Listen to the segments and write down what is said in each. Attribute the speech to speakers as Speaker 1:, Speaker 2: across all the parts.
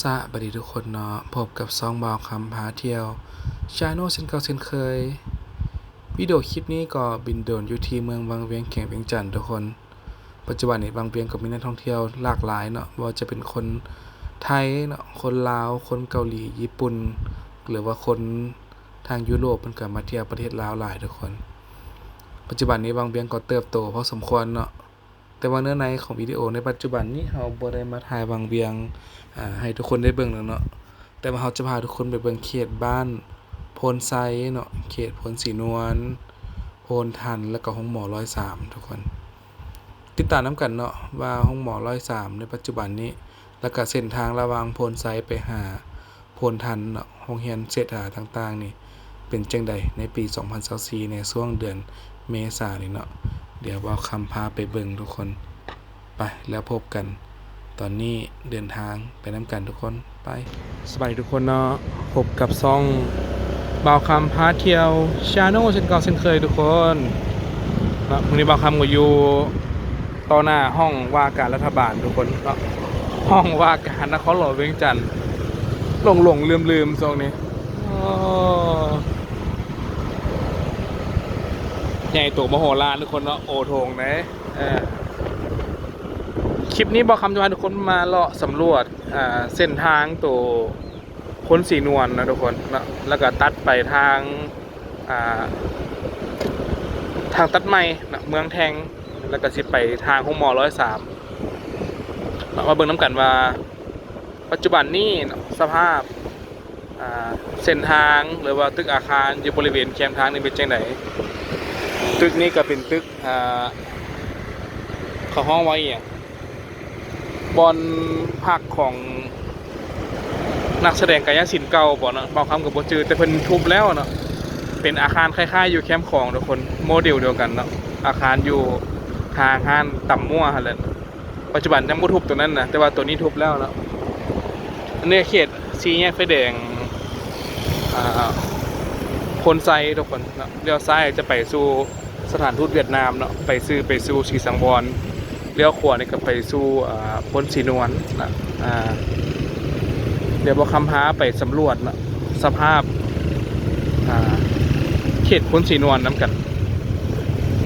Speaker 1: สวัสดีทุกคนเนาะพบกับซองบาวคำพาเที่ยวชาโน่เชนเก่าเช่นเคยวิดีโอคลิปนี้ก็บินโดนอยู่ที่เมืองบางเวียงแข่งเวียงจันทน์ทุกคน ปัจจุบันนี้บางเวียงก็มีนักท่องเที่ยวหลากหลายเนาะว่าจะเป็นคนไทยเนาะคนลาวคนเกาหลีญี่ปุ่น หรือว่าคนทางยุโรปเพิ่นก็มาเที่ยวประเทศลาวหลายทุกคน ปัจจุบันนี้บางเวียงก็เติบโตพอสมควรเนาะ แต่ว่าเนื้อในของวิดีโอในปัจจุบันนี้เราบ่ได้มาถ่ายบางเวียงอ่าให้ทุกคนได้เบิ่งแล้วเนาะแต่ว่าเราจะพาทุกคนไปเบิ่งเขตบ้านโพนไซเนาะเขตโพนสีนวลโพนทันแล้วก็ห้องหมอ103ทุกคน ติดตามนํกันเนาะว่าห้องหมอ103ในปัจจุบันนี้ แล้วก็เส้นทางระหว่างโพนไซไปหาโพนทันเนาะโรงเรียนเศรษฐาต่าง ๆ นี่เป็นจังใดในปี 2024ในช่วงเดือนเมษายนนี่เนาะ เดี๋ยวว่าคำพาไปเบิ่งทุกคน ไปแล้วพบกัน ตอนนี้เดินทางไปน้ำกันทุกคนไป สวัสดีทุกคนเนาะพบกับซ่องบ่าวคำพาเที่ยวชาโน่เช่นเก่าเช่นเคยทุกคนนะวันนี้บ่าวคำก็อยู่ต่อหน้าห้องว่าการรัฐบาลทุกคนเนาะห้องว่าการนครหลวงเวียงจันทน์หลงหลงลืมลืมๆทรงนี้อ้อ ใหญ่ตัวมโหฬารทุกคนเนาะโอโถงนะเออคลิปนี้บอกคำจะพาทุกคนมาเลาะสำรวจอ่าเส้นทางตัวพ้นสีนวลนะทุกคนเนาะแล้วก็ตัดไปทางอ่าทางตัดใหม่นะเมืองแทงแล้วก็สิไปทางห้องมอร้อยสามเรามาเบิ่งน้ำกันว่า ปัจจุบันนี้สภาพเส้นทางหรือว่าตึกอาคารอยู่บริเวณแคมทางนี่เป็นจังได ตึกนี้ก็เป็นตึกอ่าเขาห้องไว้อย่างบอลพักของนักแสดงกายศิลป์เก่าบ่เนาะบอกคำกับบ่จือแต่เพิ่นทุบแล้วเนาะเป็นอาคารคล้ายๆ อยู่แคมป์ของทุกคนโมเดลเดียวกันเนาะอาคารอยู่ทางห้านต่ำมั่วหั่นแหละปัจจุบันยังบ่ทุบตัวนั้นนะแต่ว่าตัวนี้ทุบแล้วเนาะอันนี้เขตสีแยกไฟแดงอ่า พลไซทุกคนเนาะเลี้ยวซ้ายจะไปสู่สถานทูตเวียดนามเนาะไปซื้อไปสู่ชีสังวรเลี้ยวขวานี่ก็ไปสู่อ่าพลสีนวลนะอ่าเดี๋ยวบอคำพาไปสำรวจเนาะสภาพอ่าเขตพลสีนวลน้ำกัน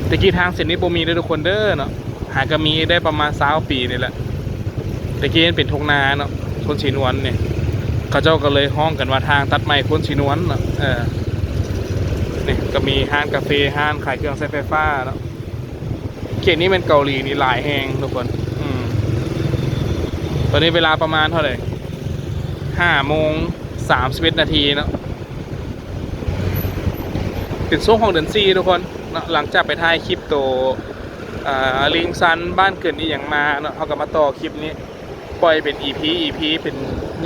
Speaker 1: ตะกี้ทางเส้นนี้บ่มีเด้อทุกคนเด้อเนาะหาก็มีได้ประมาณ20ปีนี่แหละตะกี้มันเป็นทงนาเนาะพลสีนวลเนี่ยเขาเจ้าก็เลยห้องกันว่าทางตัดไม้พลสีนวลเนาะเออ นี่ก็มีห้านกาแฟห้านขายเครื่องใช้ไฟฟ้าเนาะเขตนี้เป็นเกาหลีนี่หลายแห่งทุกคนอืมตอนนี้เวลาประมาณเท่าไหร่ห้าโมงสามสิบเอ็ดนาทีเนาะเป็นช่วงของเดือนสี่ทุกคนเนาะหลังจากไปถ่ายคลิปตัวลิงซันบ้านเกิดนี่อย่างมาเนาะเขาก็มาต่อคลิปนี้ ปล่อยเป็น EP EP เป็น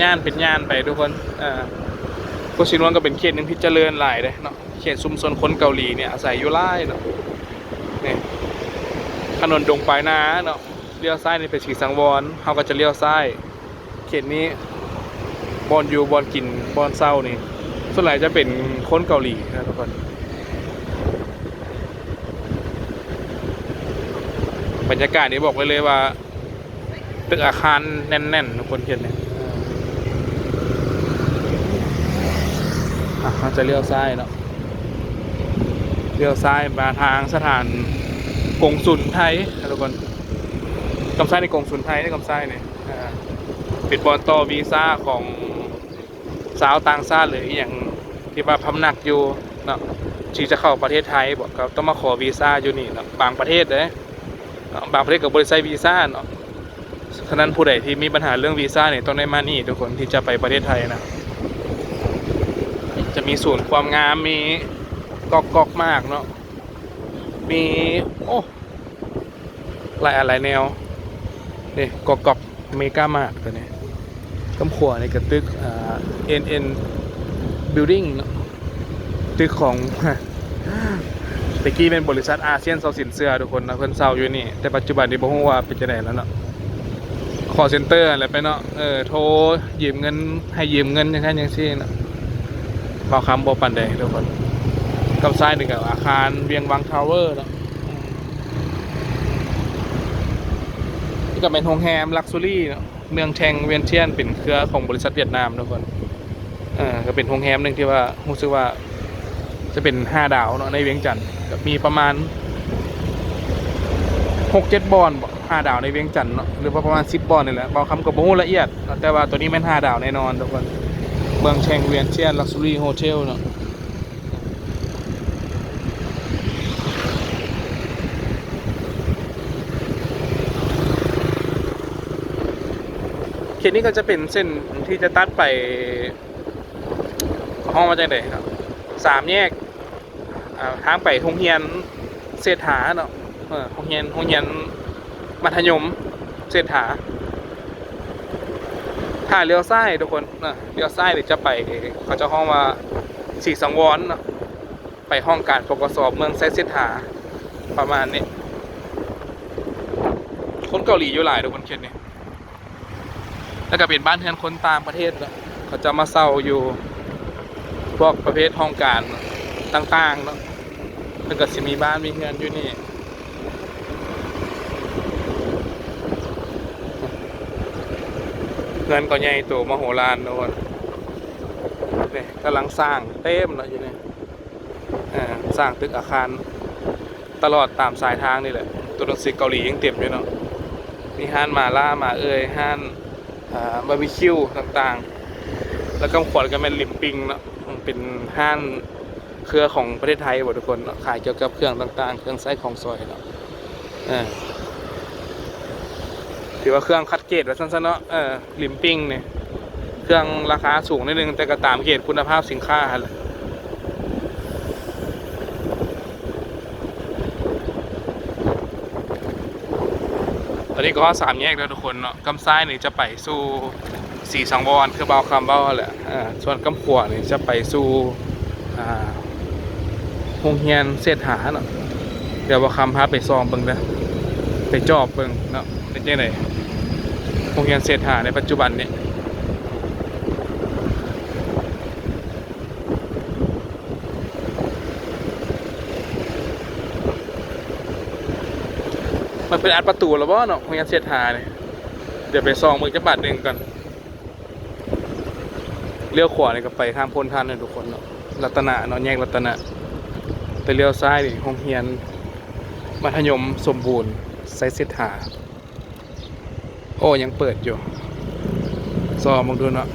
Speaker 1: ย่านเป็นย่านไปทุกคนอ่าโคชินวนก็เป็นเขตหนึ่งที่เจริญหลายเลยเนาะ เขตชุมชนคนเกาหลีเนี่ยอาศัยอยู่หลายเนาะนี่ถนนดงปลายนาเนาะเลี้ยวซ้ายนี่ไปสีสังวรเขาก็จะเลี้ยวซ้ายเขตนี้บอนอยู่บอนกินบอนเศร้านี่ส่วนใหญ่จะเป็นคนเกาหลีนะทุกคนบรรยากาศนี้บอกไว้เลยว่า ตึกอาคารแน่นๆทุกคนเห็นเนี่ยอะเราจะเลี้ยวซ้ายเนาะ เลี้ยวซ้ายมาทางสถานกงสุลไทยทุกคนกำไส้ในกงสุลไทยนี่กำไส้เนี่ยอ่าปิดบอลต่อวีซ่าของสาวต่างชาติหรืออย่างที่ว่าพำนักอยู่เนาะที่จะเข้าประเทศไทยบอกก็ต้องมาขอวีซ่าอยู่นี่เนาะบางประเทศเลยเนาะบางประเทศกับบริษัทวีซ่าเนาะฉะนั้นผู้ใดที่มีปัญหาเรื่องวีซ่าเนี่ยต้องได้มานี่ทุกคนที่จะไปประเทศไทยนะจะมีศูนย์ความงามมี กอกกอกมากเนาะมีโอ้หลายอะไรแนวนี่กอกกอกเมกามากตัวนี้กำขวาในกระตึกเอ่า NN Building เนาะตึกของตะกี้เป็นบริษัทอาเซียนเซาสินเสื้อทุกคนนะเพิ่นเซาอยู่นี่ แต่ปัจจุบันนี้บ่ฮู้ว่าเป็นจังไดแล้วเนาะคอเซ็นเตอร์อะไรไปเนาะเออโทรยืมเงินให้ยืมเงินอย่างนั้นอย่างซี่เนาะพอคำโบปันแดงทุกคน กับซ้ายหนึ่งกับอาคารเวียงวังทาวเวอร์เนาะนี่ก็เป็นโรงแรมลักซ์ซูรี่เมืองแชงเวียนเทียนเป็นเครือของบริษัทเวียดนามทุกคนเออก็เป็นโรงแรมหนึ่งที่ว่ารู้สึกว่าจะเป็นห้าดาวเนาะในเวียงจันทร์ก็มีประมาณหกเจ็ดบอลห้าดาวในเวียงจันทร์เนาะหรือว่าประมาณสิบบอลนี่แหละบอกคำกับโมละเอียด แต่ว่าตัวนี้แม่นห้าดาวแน่นอนทุกคนเมืองแชงเวียนเทียนลักซ์รี่โฮเทลเนาะ เขตนี้ก็จะเป็นเส้นที่จะตัดไปห้องมาจากไหนครับสามแยกทางไปโรงเรียนเศรษฐาเนาะเออโรงเรียนโรงเรียนมัธยมเศรษฐาถ้าเลี้ยวซ้ายทุกคนนะเลี้ยวซ้ายเดี๋ยวจะไปเขาจะห้องว่าสี่สังวรเนาะไปห้องการปกสอบเมืองไซเศรษฐาประมาณนี้ คนเกาหลีอยู่หลายทุกคนเขตนี้ แล้วก็เป็นบ้านเรือนคนต่างประเทศเนอะเขาจะมาเศร้าอยู่พวกประเภทห้องการต่างๆเนาะแล้วก็สิมีบ้านมีเรือนอยู่นี่เงินก็ใหญ่โตมโหฬารทุกคนนี่กำลังสร้างเต็มเลยอยู่นี่อ่าสร้างตึกอาคารตลอดตามสายทางนี่แหละ ตัวหนังสือเกาหลียังเต็มอยู่เนาะมีห้านมาล่ามาเอ่ยห้าน บาร์บีคิวต่างๆ แล้วก็ขวดก็เป็นลิมปิงเนาะมันเป็นห้างเครือของประเทศไทยหมดทุกคนขายเกี่ยวกับเครื่องต่างๆ เครื่องไส้ของซอยเนาะถือว่าเครื่องคัดเกรดไว้สั้นๆเนาะเออลิมปิงเนี่ย เครื่องราคาสูงนิดนึงแต่ก็ตามเกรดคุณภาพสินค้าแหละ นี้ก็สามแยกแล้วทุกคนเนาะกำซ้ายนี่จะไปสู่สีสังวรคือเบาคำเบาแหละอ่าส่วนกำขวานี่จะไปสู่อ่าโรงเรียนเศรษฐาเนาะเดี๋ยวเบาคำพาไปซองเบิ่งนะไปจอบเบิ่งเนาะเป็นยังไงโรงเรียนเศรษฐาในปัจจุบันนี้ มันเป็นอัดประตูแล้วบ่เนาะโรงเรียนเศรษฐาเนี่ยเดี๋ยวไปซองมือจะบาทหนึ่งก่อนเลี้ยวขวาเนี่ยก็ไปข้ามพ้นทันเลยทุกคนเนาะรัตนะเนาะแยกรัตนะแต่เลี้ยวซ้ายนี่โรงเรียนมัธยมสมบูรณ์ไซส์เศรษฐาโอ้ยังเปิดอยู่ซอมมองดูเนาะ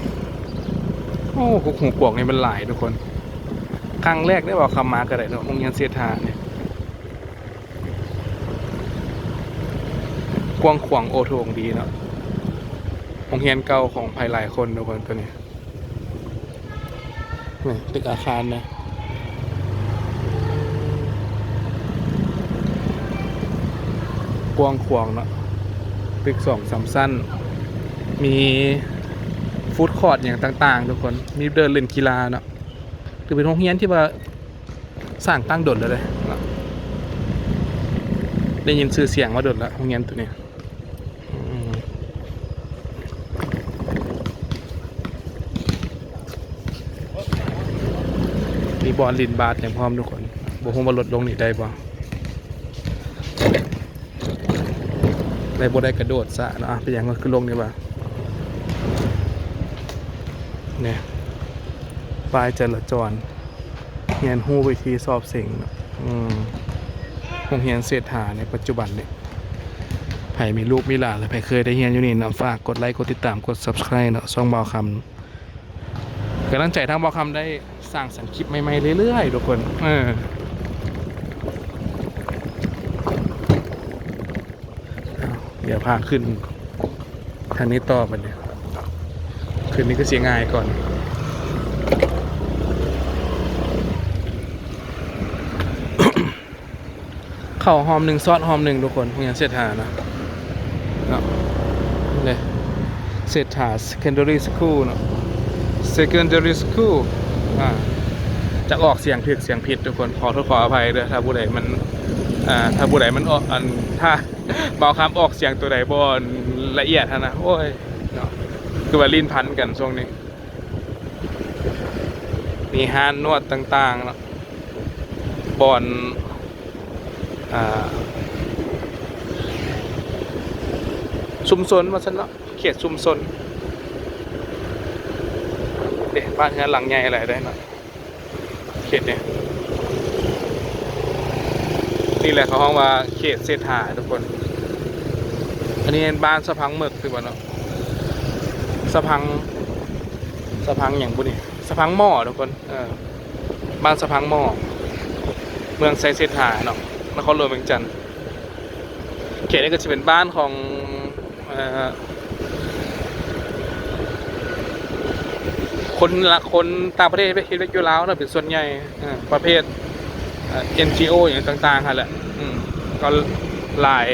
Speaker 1: โอ้หุกหูปวกนี่มันหลายทุกคน ครั้งแรกได้บอกคำมากันเลยเนาะโรงเรียนเศรษฐาเนี่ย กว้างขวางโอโถงดีเนาะโรงเรียนเก่าของภายหลายคนทุกคนตัวนี้นี่ตึกอาคารนะกว้างขวางเนาะตึกสองสามสั้น มีฟู้ดคอร์ทอย่างต่าง ๆ ทุกคน มีเดินเล่นกีฬาเนาะคือเป็นโรงเรียนที่ว่าสร้างตั้งโดดเลยเลยได้ยินชื่อเสียงมาโดดแล้วโรงเรียนตัวนี้ อืมมี บอลลินบาทอย่างพร้อมทุกคนบ่ฮู้ว่าลดลงนี่ได้บ่ได้บ่ได้กระโดดซะนะเป็นหยังก็คือลงนี่บ่เนี่ยป้ายจราจรเฮียนฮู้วิธีสอบเสิ่งอืมโรงเรียนเศรษฐาในปัจจุบันเนี่ยไผ่มีลูกมีหลานและไผ่เคยได้เฮียนอยู่นี่นะฝากกดไลค์กดติดตามกด subscribe เนาะช่องบอคำกำลังใจทางบอคำได้ สร้างสรรค์คลิปใหม่ ๆ เรื่อยๆทุกคนเออเดี๋ยวพาขึ้นทางนี้ต่อไปเนี่ยคืนนี้ก็เสียง่ายก่อนเข่าหอมหนึ่งซอสหอมหนึ่งทุกคนพวกนี้เศรษฐานะเนาะนี่เลยเศรษฐา secondary school เนาะ secondary school จะออกเสียงผิดเสียงผิดทุกคนขอโทษขออภัยด้วยถ้าผู้ใดมันถ้าผู้ใดมันออกอันถ้าเบาคำออกเสียงตัวใดบอนละเอียดนะโอ้ยคือว่าลิ้นพันกันช่วงนี้มีฮานนวดต่างๆเนาะบอนอ่าชุมชนมาชนะเขตชุมชน เด็บ้านเรือนหลังใหญ่อะไรได้นะเขตเนี่ยนี่แหละเขาห้องว่าเขตเศรษฐาทุกคน อันนี้เป็นบ้านสะพังหมึกคือบ่เนาะสะพังสะพังอย่างบุนี่สะพังหม้อทุกคนเออบ้านสะพังหม้อเมืองไซเศรษฐาเนาะนครหลวงเวียงจันทร์เขตนี้ก็จะเป็นบ้านของเอ่อ คนละคนต่างประเทศไปเฮ็ดเวียกอยู่ลาวเนะเป็นส่วนใหญ่ประเภทเอ่อ NGO ออย่างต่างๆค่ะแหละก็หลาย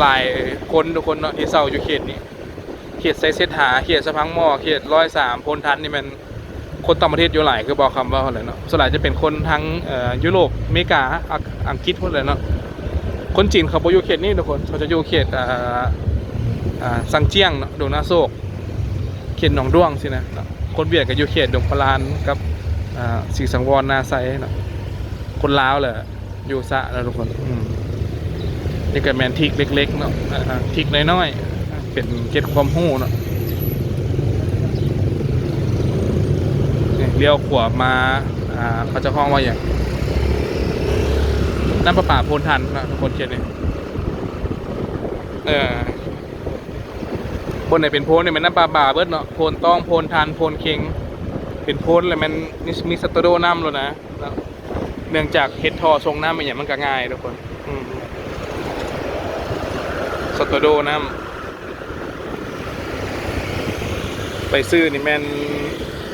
Speaker 1: หลายคนทุกคนเนาะที่เศร้าอยู่เขตนี้เขตไซเซตหาเขตสะพังหม้อเขตร้อยสามพลทันนี่มันคนต่างประเทศอยู่หลายคือบอกคำว่าอะไรเนาะส่วนใหญ่จะเป็นคนทั้งยุโรปอเมริกาอังกฤษพวกเลยเนาะคนจีนเขาบ่อยู่เขตนี้ทุกคนเขาจะอยู่เขตอ่าอ่าซังเจียงเนาะดงนาโศก เขตหนองด้วงสินะคนเวียดก็อยู่เขตดงพลานกับสีสังวรนาไซนะคนลาวแหละอยู่สะแล้วทุกคนนี่ก็แมนทิกเล็กๆเนาะทิกน้อยๆเป็นเก็ดความหู้เนาะเลี้ยวขวามาอาเขาจะห้องว่าอย่างน้ำประปาโพนทันนะทุกคนเขียนนี่เออ บนไหนเป็นโพนเนี่ยมันน้ำปลาบ่าเบิดเนาะโพนต้องโพนทันโพนเค็งเป็นโพนเลยมันมีมีสตอโดน้ำแล้วนะเนื่องจากเฮ็ดทอทรงน้ำมันอย่างมันก็ง่ายทุกคนสตโดน้ำไปซื้อนี่แม่น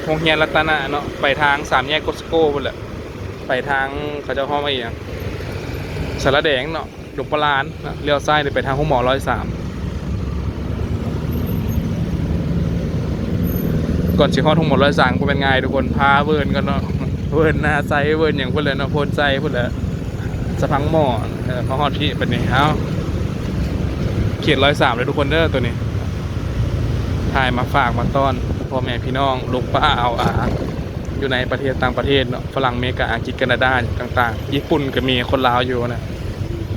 Speaker 1: โรงเรียนรัตนะเนาะไปทางสามแยกโกสโก้พุ่นแหละไปทางเขาเจะห้องมาอีกอย่างสารแดงเนาะหลวงปลานเนเลี้ยวซ้ายไปทางห้องหมอร้อยสาม ก่อนสิฮอดห้งหมอร้อยสามก็เป็นไงทุกคนพาเวิร์นกันเนาะเวิร์นหน้าไซเวิร์นอย่างพุ่นเลยเนาะโพนไซพุ่นเลยสะพังหม้อเออพอฮอดที่เป็นนี่เอ้าเขียนร้อยสามเลยทุกคนเด้อตัวนี้ถ่ายมาฝากมาต้อนพ่อแม่พี่น้องลูกป้าเอาอาอยู่ในประเทศต่างประเทศเนาะฝรั่งเมกาอังกฤษแคนาดาต่าง ๆ ญี่ปุ่นก็มีคนลาวอยู่นะ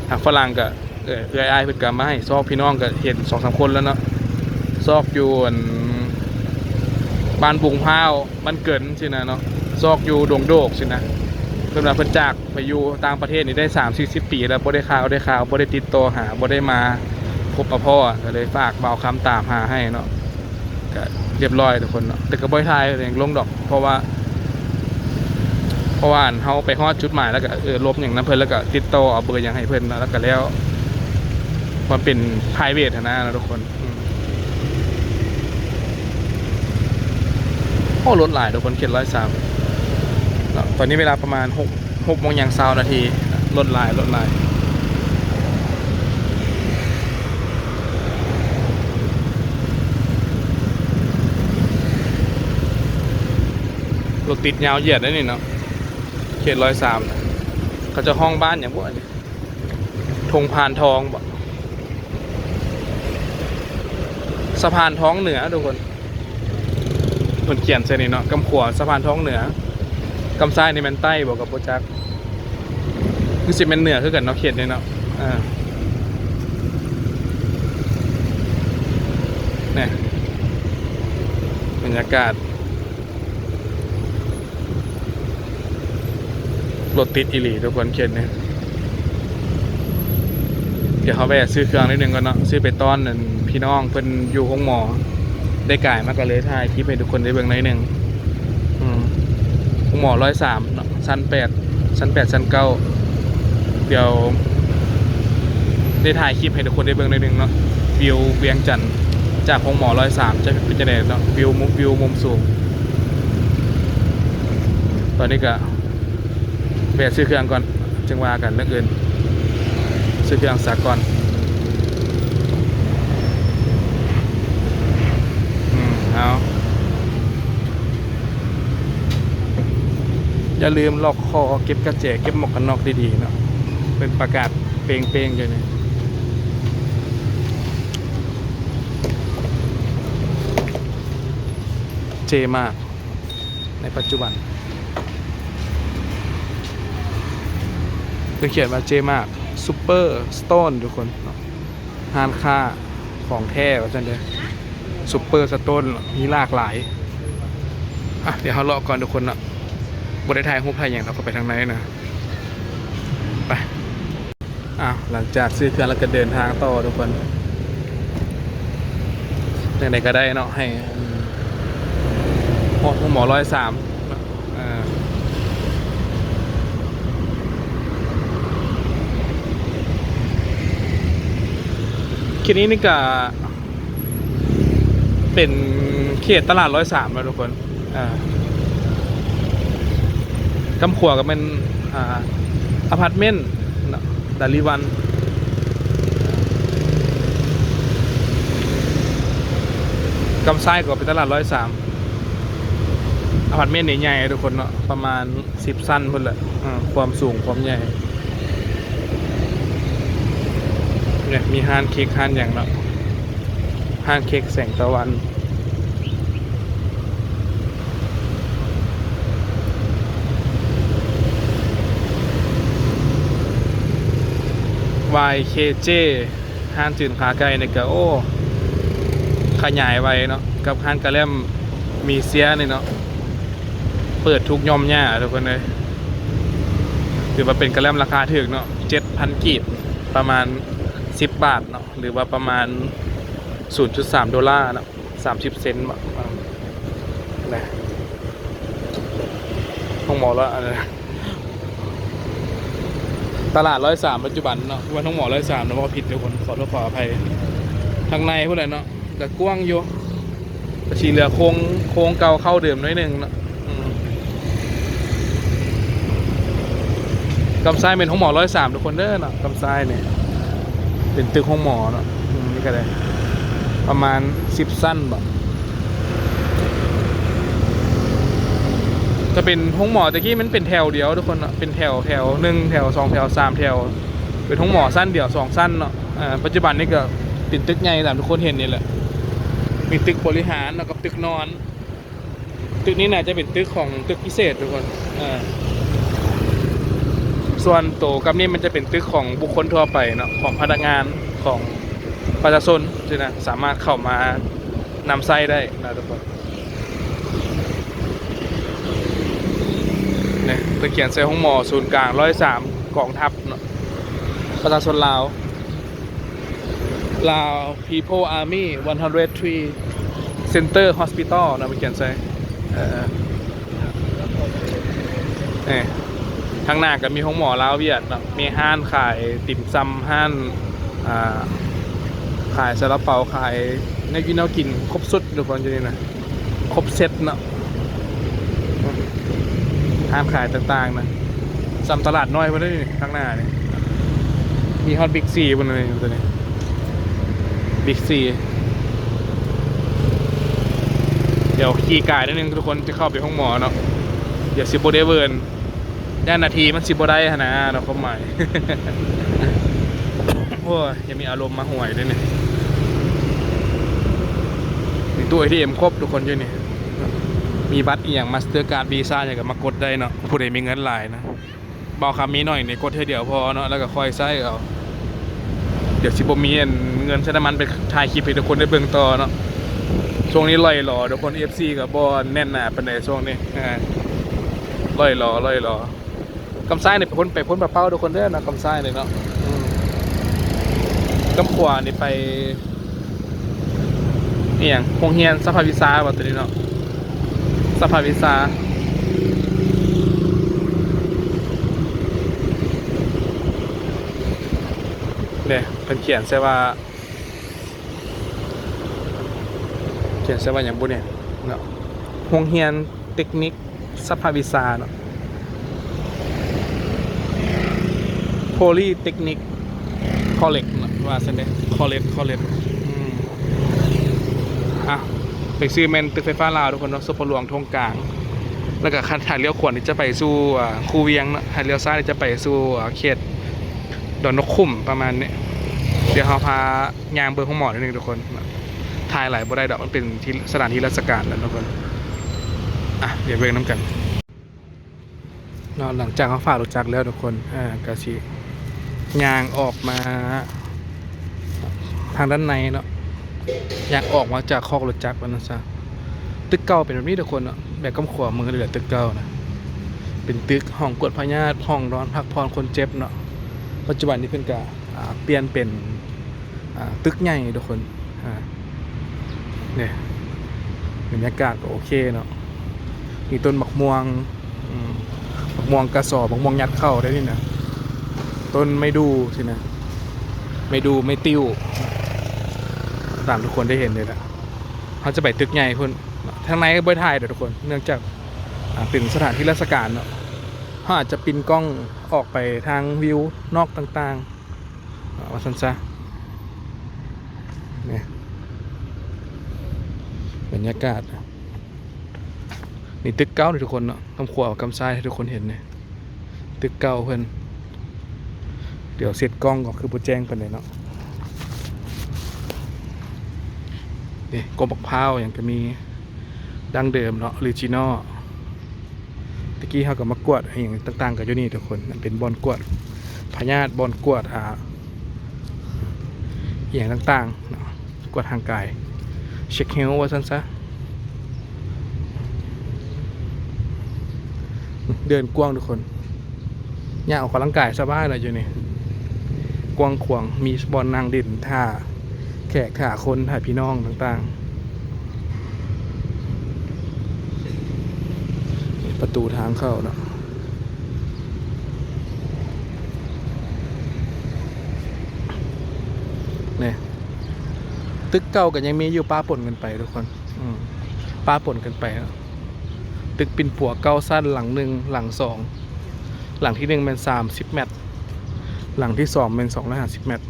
Speaker 1: ทางฝรั่งก็เออเพื่อไอ้ายเพื่อนก็มาให้ซอกพี่น้องก็เห็นสองสามคนแล้วเนาะซอกอยู่อัน บ้านบุงพาวบ้านเกินสินะเนาะซอกอยู่ดงโดกสินะเพิ่นว่าเพิ่นจากไปอยู่ต่างประเทศนี่ได้สามสี่สิบปีแล้วบ่ได้ข่าวได้ข่าวบ่ได้ติดต่อหาบ่ได้มาพบกับพ่อก็เลยฝากเบาคำตามหาให้เนาะก็เรียบร้อยทุกคนเนาะแต่ก็บ่อยทายเองลงดอก เพราะว่า เพราะว่าเฮาไปฮอดจุดหมายแล้วก็เออลบอย่างนั้นเพิ่นแล้วก็ติดต่อเอาเบอร์หยังให้เพิ่นแล้วก็แล้วมันเป็น private นะนะทุกคน โอ้รถหลายทุกคนเขียนร้อยสามตอนนี้เวลาประมาณหกหกโมงย่างเช้านาทีรถหลายรถหลายรถติดยาวเหยียดได้นี่เนาะเขตร้อยสามเขาจะห้องบ้านอย่างพวกอันนี้ธงพานทองสะพานท้องเหนือทุกคน คนเขียนเส้นนี้เนาะกำขวาสะพานท้องเหนือกำซ้ายนี่แมันใต้บอกกับโปรจักคือสิเป็นเหนือคือกันเนาะเขียนเลยเนาะอ่าเนี่ยบรรยากาศรถติดอีหลีทุกคนเขียนเนี่ยเดี๋ยวเขาไปซื้อเครื่องนิดนึงก่อนเนาะซื้อไปต้อนนั่นพี่น้องเพิ่นอยู่ห้องหมอ ได้ก่ายมากก็เลยถ่ายคลิปให้ทุกคนได้เบิ่งหน่อยหนึ่งห้องหมอร้อยสามชั้นแปดชั้นแปดชั้นเก้าเดี๋ยว ได้ถ่ายคลิปให้ทุกคนได้เบิ่งหน่อยหนึ่งเนาะวิวเวียงจันทร์จากห้องหมอร้อยสามจะเป็นจะไดเนาะวิวมุมวิวมุมสูง ตอนนี้ก็แวะซื้อเครื่องก่อน จึงว่ากันเรื่องอื่น ซื้อเครื่องสากก่อนอืมเอา อย่าลืมล็อกคอเก็บกระแจเก็บหมวกกันน็อกดีๆเนาะเป็นประกาศเปลงๆอยู่นี่ยเจมากในปัจจุบันคือเขียนว่าเจมากซูเปอร์สโตนทุกคนห้านค่าของแท้ว่าจันเด้อซุปเปอร์สโตนมีหลากหลายอะเดี๋ยวเขาเลาะก่อนทุกคนเนาะ บได้ถ่ายรูปถ่ายอย่างเราก็ไปทางไหนนะไปอ้าวหลังจากซื้อเครื่องแล้วก็เดินทางต่อทุกคนยังไงก็ได้เนาะให้หมอหมอร้อยสามอ่าคิดนี้นี่ก็เป็นเขตตลาดร้อยสามแล้วทุกคนอ่า กำขวกับเป็นอ่าอพาร์ตเมนต์ดาริวันกำไส้ก็เป็นตลาดร้อยสามอพาร์ตเมนต์ใหญ่ๆทุกคนเนาะประมาณสิบสั้นพุ่นแหละความสูงความใหญ่เนี่ยมีห้านเค้กห้านอย่างเนาะห้านเค้กแสงตะวัน YKJ ห้านจืนขาไก่เนี่ยก็โอ้ ขยายไว้เนาะกับห้านกระเล่มมีเสียนี่เนาะเปิดทุกย่อมหญ้าทุกคนเลยถือว่าเป็นกระเล่มราคาถึกเนาะเจ็ดพันกีบประมาณ10บบาทเนาะหรือว่าประมาณ0.3ดสามดอลลาร์เนาะ30เซนต์นะห้องหมอแล้วอะไร ตลาดร้อยสามปัจจุบันเนาะวันห้องหมอร้อยสามนะว่าผิดทุกคนขอโทษขออภัยทางในพวกอะไรเนาะแต่กว้างอยู่แต่ชีเหลือโค้งโค้งเก่าเข้าเดิมน้อยหนึ่งเนาะกำไซเป็นห้องหมอร้อยสามทุกคนเด้อเนาะกำไซเนี่ยเป็นตึกห้องหมอเนาะนี่ก็ได้ประมาณสิบสั้นบ่ จะเป็นห้องหมอตะกี้มันเป็นแถวเดียวทุกคนเนาะเป็นแถวแถวหนึ่งแถวสองแถวสามแถว เป็นห้องหมอสั้นเดียวสองสั้นเนาะอ่าปัจจุบันนี่ก็เป็นตึกใหญ่ตามทุกคนเห็นนี่แหละมีตึกบริหารแล้วก็ตึกนอน ตึกนี้น่าจะเป็นตึกของตึกพิเศษทุกคนอ่าส่วนโตกับนี่มันจะเป็นตึกของบุคคลทั่วไปเนาะของพนักงานของประชาชนใช่นะสามารถเข้ามานำไส้ได้นะทุกคนเนี่ย ตะเขียนใส่ห้องหมอศูนย์กลางร้อยสามกองทัพประชาชนลาวลาว People Army 103 Center Hospital นะไปเขียนใส่เออเนี่ยข้างหน้าก็มีห้องหมอลาวเวียดนะมีห้านขายติ่มซำห้านขายซาลาเปาขายในกินเอากิน ครบสุดทุกคนจะนี่นะ ครบเซ็ตเนาะ ห้านขายต่างๆนะซำตลาดน้อยมาได้นี่ข้างหน้านี่มีฮอตบิ๊กซีบนนี้ตัวนี้บิ๊กซีเดี๋ยวขี่กายนิดนึงทุกคนจะเข้าไปห้องหมอเนาะเดี๋ยวซิโบเดเวิร์นย่านนาทีมันสิบ่ได้หนนะเราก็หมายโอ้ยยังมีอารมณ์มาห่วยด้วยนี่มีตู้ ATM ครบทุกคนอยู่นี่ มีบัตรอีอย่างมาสเตอร์การ์ดวีซ่าอย่างกับมากดได้เนาะผู้ใดมีเงินหลายนะบอกคำมีหน่อยนี่กดเท่เดียวพอเนาะแล้วก็ค่อยใส่เอาเดี๋ยวสิบมีอันเงินใช้น้ำมันไปถ่ายคลิปให้ทุกคนได้เบิ่งต่อเนาะช่วงนี้ลอยหล่อทุกคน FC กับบอลแน่นหนาเป็นในช่วงนี้อ่าล่อยรอล่อยรอกำไส้เนี่ยไปพ้นไปพ้นปลาเป้าทุกคนเด้อนะกำไส้เลยเนาะอืมกำขวานี่ไปนี่อย่างโรงเรียนสภาวิซาว่าตัวนี้เนาะ สภาวิซาเนี่ยเป็นเขียนใช่ว่า เขียนใช่ว่าอย่างบุเนี่ยเนาะโรงเรียนเทคนิคสภาวิซาเนาะโพลีเทคนิคคอลเลกว่าสันเดคอลเลกคอลเลกอะ ไปซื้อแมนตึกไฟฟ้าลาวทุกคนเนาะสุพหลวงทงกลาง แล้วก็คันถ่ายเลี้ยวขวานี่จะไปสู่คูเวียงนะถ่ายเลี้ยวซ้ายนี่จะไปสู่เขตดอนนกขุ่มประมาณนี้เดี๋ยวเขาพายางเบอร์ของหมอนิดนึงทุกคนถ่ายหลายบ่ได้ดอกมันเป็นที่สถานที่ราชการแล้วทุกคนอะเดี๋ยวเบิ่งน้ำกันนาะหลังจากเขาฝากรู้จักรแล้วทุกคนอ่ากะชิยางออกมาทางด้านในเนาะ อยากออกมาจากคอกรถจักรแล้วนะจ๊ะตึกเก่าเป็นแบบนี้ทุกคนเนาะแบบกำขวามือเหลือตึกเก่านะเป็นตึกห้องกวดพญาติห้องนอนพักผ่อนคนเจ็บเนาะปัจจุบันนี้เพิ่นก็เปลี่ยนเป็นตึกใหญ่ทุกคนเนี่ยบรรยากาศก็โอเคเนาะมีต้นมะม่วงอืมมะม่วงกระสอบมะม่วงยัดเข้าได้นี่นะต้นไม่ดูสินะไม่ดูไม่ติ้ว ตามทุกคนได้เห็นเลยละเขาจะไปตึกใหญ่พุ่นทางในก็บ่ถ่ายเดี๋ยวทุกคน เนื่องจากเป็นสถานที่ราชการเนาะเขาอาจจะปินกล้องออกไปทางวิวนอกต่างๆอ่าว่าสันซะเนี่ยบรรยากาศนี่ตึกเก้าเลยทุกคนเนาะคำขวาวกำซ้ายให้ทุกคนเห็นเนี่ยตึกเก้าเพื่อนเดี๋ยวเสร็จกล้องก็คือโปรแจ้งไปเลยเนาะ นี่กลมปักพร้าวอย่างก็มีดั้งเดิมเนาะออริจินอลตะกี้เขาก็มากวดอย่างต่าง ๆ กับอยู่นี่ทุกคนมันเป็นบอลกวดพญาตบอลกวดอ่าอย่างต่างๆเนาะกวดทางกายเช็คเฮลว่าสั้นซะเดินกว้างทุกคนย่างออกกำลังกายสบายเลยอยู่นี่กว้างขวางมีบอลนางดินท่า แขกขาคนถ่ายพี่น้องต่างๆ ประตูทางเข้าเนาะเนี่ยตึกเก่ากันยังมีอยู่ป้าป่นกันไปทุกคนป้าป่นกันไปนะตึกปินปัวเก้าสั้นหลังหนึ่งหลังสองหลังที่หนึ่งเป็นสามสิบเมตรหลังที่สองเป็นสองร้อยห้าสิบเมตร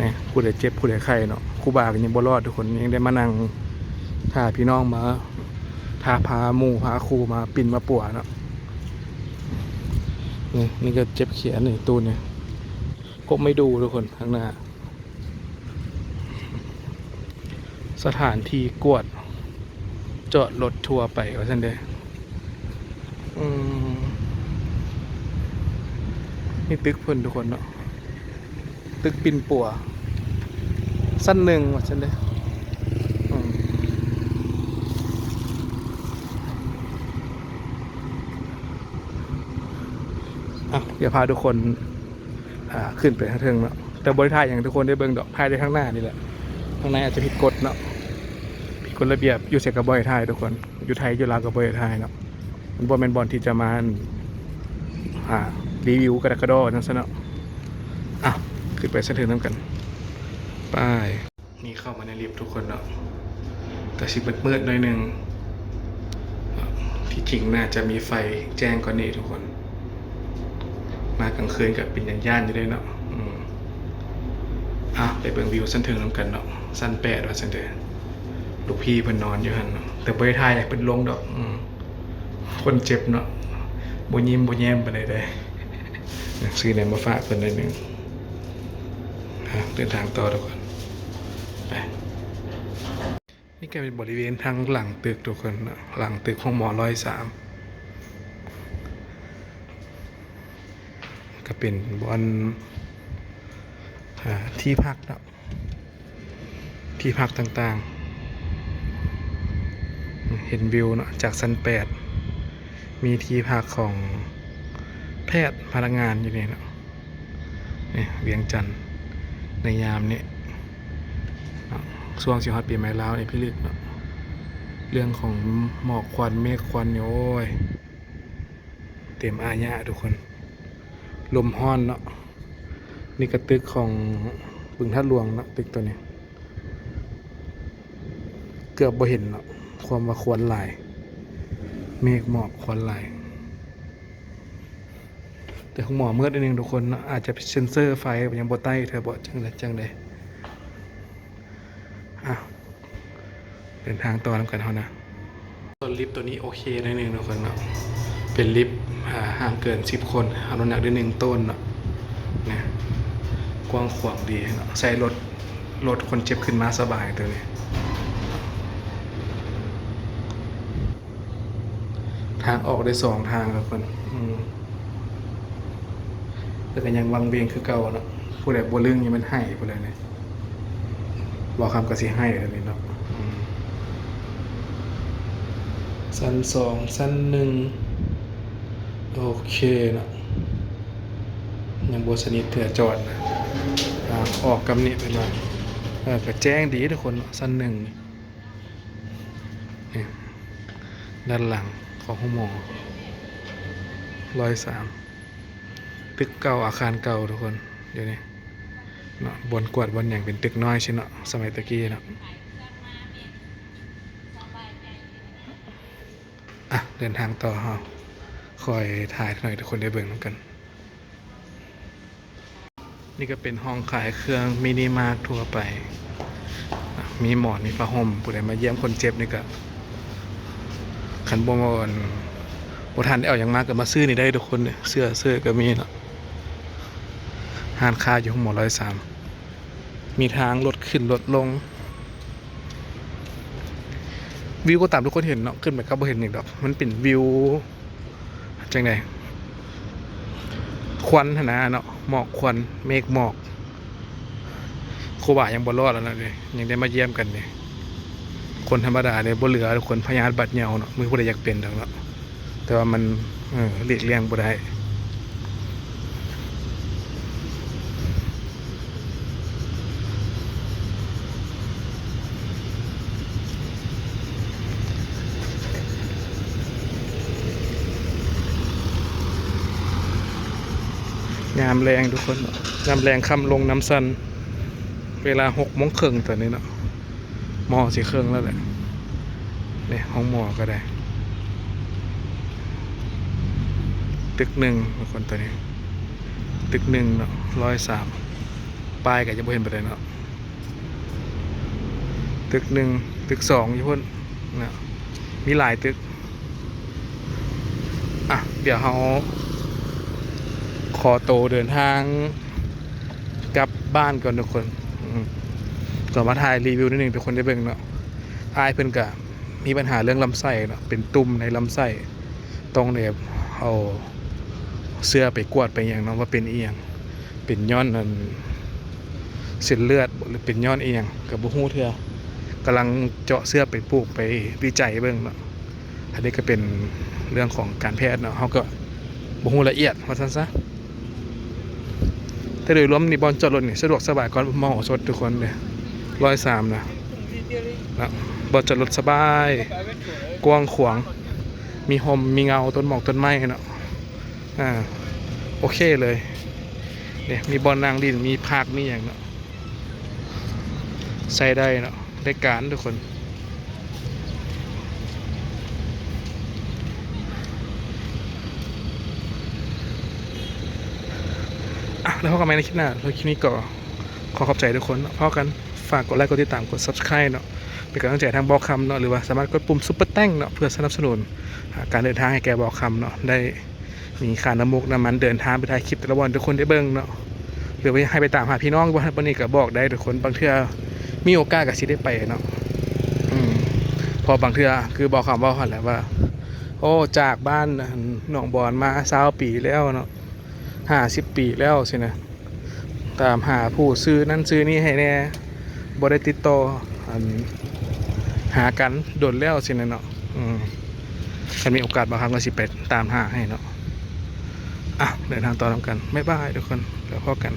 Speaker 1: นี่ยผู้ใดเจ็บผู้ใดไข้เนาะครูบากยังบ่รอดทุกคนยังได้มานั่งถ้าพี่น้องมาถ้าพาหมู่พาครูมาปิ่นมาปัวเนาะนี่นี่ก็เจ็บเขียนนี่ตูนเนี่ยก็ไม่ดูทุกคนข้างหน้า สถานที่กวด จอดรถทัวร์ไปว่าท่านเด้อืม นี่ตึกเพิ่นทุกคนเนาะตึกปินปัว สั้นหนึ่งว่าฉันเลยอืมอะเดี๋ยวพาทุกคนขึ้นไปข้างเทิงเนาะแต่บริทายอย่างทุกคนได้เบิ่งดอกทายได้ข้างหน้านี่แหละข้างในอาจจะผิดกฎเนาะผิดกฎระเบียบอยู่เสกกับบอยท่ายทุกคนอยู่ไทยอยู่ลาวกับบอยท่ายเนาะมันบอลเป็นบอลที่จะมาอ่า รีวิวกระดกกระดอนั่นซะเนาะอะขึ้นไปสะเทือนน้ำกันไป้ายนี่เข้ามาในลิฟต์ทุกคนเนาะแต่สิบมืดๆหน่อยหนึ่งที่จริงน่าจะมีไฟแจ้งกว่านี้ทุกคน มากลางคืนกับเป็นย่านย่านอยู่เลยเนาะอะไปเบิ่งวิวสั้นเทิงน้ำกันเนาะสั้นแปดว่าสั้นเถอะลูกพี่เพิ่นนอนอยู่หันเนาะแต่บริทายอยากเป็นลงดอกอคนเจ็บเนาะบ่ยิ้มบ่แย้มไปเลยเด้ ซื้อเนี่ยมาฝากเพิ่นหน่อยหนึงอะเดินทางต่อทุกคนไปนี่ก็เป็นบริเวณทางหลังตึกทุกคนหลังตึกของหมอร้อยสามก็เป็นบอนที่พักเนาะที่พักต่างๆ เห็นวิวเนาะจากชั้นแปดมีที่พักของ แพทย์พนักงานอยู่นี่เนาะนี่เวียงจันทร์ในยามนี้เนาะช่วงสิฮอดปีใหม่ลาวนี่พี่ลึกเนาะเรื่องของหมอกควันเมฆควันเนี่ยโอ้ย เต็มอาญะทุกคน ลมห้อนเนาะนี่กระตึกของบึงท่าหลวงเนาะตึกตัวนี้ เกือบบ่เห็นเนาะความว่าควันหลาย เมฆหมอกควันหลาย แต่ของหมอเมื่อนิดนึงทุกคนอาจจะเซ็นเซอร์ไฟยังบ่ใต้เธอบ่จังไดจังไดอะเดินทางต่อแล้วกันเท่านะตัวลิฟต์ตัวนี้โอเคนิดนึงทุกคนเนาะเป็นลิฟต์ห่างเกิน 10 คนเอาน้ำหนักได้หนึ่งต้นเนาะนี่ยกว้างขวางดีเนาะใส่รถรถคนเจ็บขึ้นมาสบายตัวนี้ทางออกได้สองทางครับคนอืม แต่ก็ยังวังเวงคือเก่าเนาะผู้ใดบ่เรื่องนี่มันให้ผู้ใดเนี่ยบอกคำก็สิให้แล้วนี่เนาะสั้นสองสั้นหนึ่งโอเคเนาะยังบสนิทเถื่อจอดนะออกกำเนี้ไปหน่อยเออก็แจ้งดีทุกคนสั้นหนึ่งนี่ด้านหลังของห้องหมอร้อยสาม ตึกเก่าอาคารเก่าทุกคนเดี๋ยวนี้เนาะบนกวดบนอย่างเป็นตึกน้อยใช่เนาะสมัยตะกี้เนาะอะเดินทางต่อฮะคอยถ่ายหน่อยทุกคนได้เบิ่งน้ำกัน นี่ก็เป็นห้องขายเครื่องมินิมาร์ททั่วไป มีหมอนมีผ้าห่มผู้ใดมาเยี่ยมคนเจ็บนี่ก็ขันบงอ่อนบทันได้เอาอย่างมากก็มาซื้อนี่ได้ทุกคนเนี่ยเสื้อเสื้อก็มีเนาะ หานคาอยู่ห้องหมอร้อยสามมีทางรถขึ้นรถลง วิวก็ตามทุกคนเห็นเนาะขึ้นไปก็บ่เห็นหนึ่งดอก มันเป็นวิวจังไดควันนะเนาะหมอกควันเมฆหมอกโคบายังบ่รอดแล้วนะเลยยังได้มาเยี่ยมกันเนี่ยคนธรรมดาเนี่ยบ่เหลือคนพยานบัตรเหยาเนาะมือผู้ใดอยากเป็นดอกเนาะแต่ว่ามันเออเลีกเลี่ยงบ่ได้ ยามแรงทุกคนนาะยามแรงคำลงน้ำซันเวลาหกโมงครึ่งตอนนี้เนาะหมอสีเครื่องแล้วแหละเนี่ยห้องหมอก็ได้ ตึกหนึ่งทุกคนตัวนี้ ตึกหนึ่งเนาะร้อยสามป้ายก็จะบ่เห็นไปเลยเนาะตึกหนึ่งตึกสองอยู่พ่นเนาะมีหลายตึก อะ เดี๋ยวเขา อโตเดินทางกลับบ้านก่อนทุกคนก่อนมาถ่ายรีวิวนิดนึงทุกคนได้เบิ่งเนาะอายเพิ่อนกะมีปัญหาเรื่องลำไส้เนาะเป็นตุ่มในลำไส้ต้องเนี่ยเอาเสื้อไปกวดไปอย่างเนาะว่าเป็นเอียง เป็นย้อนนั่นเส้นเลือดหรือเป็นย้อนเอียงกับบุฮู้เทือกำลังเจาะเสื้อไปปลูกไปวิจัยเบิ่งเนาะอันนี้ก็เป็นเรื่องของการแพทย์เนาะเขาก็บุฮู้ละเอียดว่าซั่นซะ แต่โดยรวมนี่บอลจอดรถนี่สะดวกสบายก่อนมอสดทุกคนเลยร้อยสามนะนะบอลจอดรถสบาย กว้างขวาง มีหมมีเงาต้นหมอกต้นไม้เนาะอ่าโอเคเลยเนี่ยมีบอลนางดินมีพากมีอย่างเนาะใส่ได้เนาะได้การทุกคน แล้วพบกันใหม่ในคลิปหน้าแล้วคลิปนี้ก็ขอขอบใจทุกคนเนาะพอกันฝากกดไลค์กดติดตามกด subscribe เนาะเป็นกำลังใจทางบอกคำเนาะหรือว่าสามารถกดปุ่มซุปเปอร์แต้งเนาะเพื่อสนับสนุนการเดินทางให้แกบอกคำเนาะได้มีค่าน้ำมุกน้ำมันเดินทางไปถ่ายคลิปแต่ละวันทุกคนได้เบิ่งเนาะหรือว่าให้ไปตามหาพี่น้องว่าวันนี้ก็บอกได้ทุกคนบางเทื่อมีโอกาสก็สิได้ไปเนาะอพอบางเทื่อคือบอกคำว่าหันแหละว่า โอ้จากบ้านหนองบอนมาสาวปีแล้วเนาะ ห้าสิบปีแล้วสินะ ตามหาผู้ซื้อนั่นซื้อนี่ให้แน่บริติดต่ออันหากันโดนแล้วสินะเนาะอืมคันมีโอกาสบางครั้งก็สิไปตามหาให้เนาะอะเดินทางต่อทำกันไม่บายทุกคนแล้วพบกัน